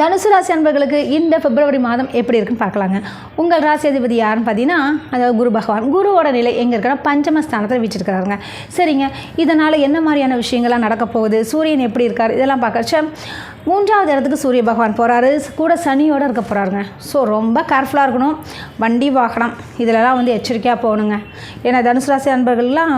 தனுசு ராசி அன்பர்களுக்கு இந்த பிப்ரவரி மாதம் எப்படி இருக்குன்னு பார்க்கலாங்க. உங்கள் ராசி அதிபதி யாருன்னு பார்த்தீங்கன்னா அதாவது குரு பகவான். குருவோட நிலை எங்கே இருக்கிற பஞ்சம ஸ்தானத்தில் வீச்சிருக்கிறாருங்க. சரிங்க. இதனால் என்ன மாதிரியான விஷயங்கள்லாம் நடக்க போகுது? சூரியன் எப்படி இருக்கார்? இதெல்லாம் பார்க்கறச்ச மூன்றாவது இடத்துக்கு சூரிய பகவான் போகிறாரு கூட சனியோடு இருக்க போகிறாருங்க ஸோ ரொம்ப கேர்ஃபுல்லாக இருக்கணும். வண்டி வாகனம் இதிலலாம் வந்து எச்சரிக்கையாக போகணுங்க. ஏன்னா தனுசு ராசி அன்பர்கள்லாம்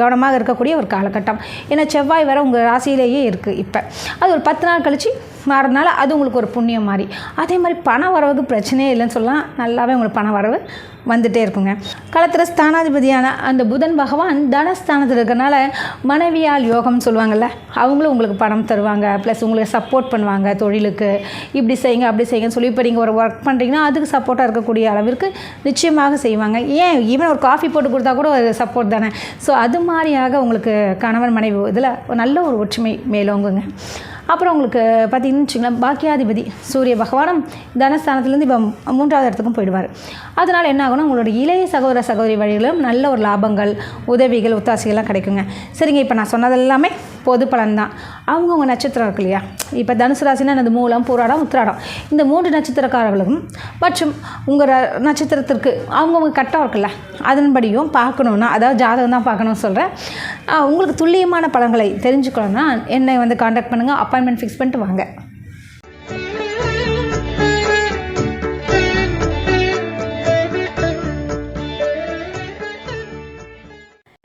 கவனமாக இருக்கக்கூடிய ஒரு காலகட்டம். ஏன்னா செவ்வாய் வேறு உங்கள் ராசியிலேயே இருக்குது இப்போ. அது ஒரு பத்து நாள் கழித்து மாறதுனால அது உங்களுக்கு ஒரு புண்ணியம் மாதிரி. அதே மாதிரி பண வரவுக்கு பிரச்சனையே இல்லைன்னு சொல்லலாம். நல்லாவே உங்களுக்கு பண வரவு வந்துட்டே இருக்குங்க. களத்தில் ஸ்தானாதிபதியான அந்த புதன் பகவான் தனஸ்தானத்தில் இருக்கிறனால மனைவியால் யோகம்னு சொல்லுவாங்கள்ல அவங்களும் உங்களுக்கு பணம் தருவாங்க ப்ளஸ் உங்களுக்கு சப்போர்ட் பண்ணுவாங்க தொழிலுக்கு. இப்படி செய்யுங்க அப்படி செய்யுங்கன்னு சொல்லி இப்போ நீங்கள் ஒரு ஒர்க் பண்ணுறீங்கன்னா அதுக்கு சப்போர்ட்டாக இருக்கக்கூடிய அளவிற்கு நிச்சயமாக செய்வாங்க. ஏன்? ஈவன் ஒரு காஃபி போட்டு கொடுத்தா கூட ஒரு சப்போர்ட் தானே. ஸோ அது மாதிரியாக உங்களுக்கு கணவன் மனைவி இதில் நல்ல ஒரு ஒற்றுமை மேலோங்குங்க. அப்புறம் உங்களுக்கு பார்த்தீங்கன்னு வச்சுங்களேன் பாக்கியாதிபதி சூரிய பகவானும் தனஸ்தானத்துலேருந்து இப்போ மூன்றாவது இடத்துக்கும் போயிடுவார். அதனால் என்ன ஆகும்னா உங்களோட இளைய சகோதர சகோதரி வழிகளும் நல்ல ஒரு லாபங்கள் உதவிகள் ஒத்தாசைகள்லாம் கிடைக்குங்க. சரிங்க இப்போ நான் சொன்னது எல்லாமே பொது பலன் தான். அவங்கவுங்க நட்சத்திரம் இருக்கு இல்லையா? இப்போ தனுசு ராசினா அந்த மூலம் பூராடம் உத்திராடம். இந்த மூன்று நட்சத்திரக்காரர்களுக்கும் மற்றும் உங்கள் நட்சத்திரத்திற்கு அவங்கவுங்க கட்டம் இருக்குல்ல அதன்படியும் பார்க்கணுன்னா அதாவது ஜாதகம் தான் பார்க்கணும்னு சொல்கிறேன் உங்களுக்கு துல்லியமான பலன்களை தெரிஞ்சுக்கணும்னா என்னை வந்து காண்டாக்ட் பண்ணுங்கள் அப்பாயின்மெண்ட் ஃபிக்ஸ் பண்ணிட்டு வாங்க.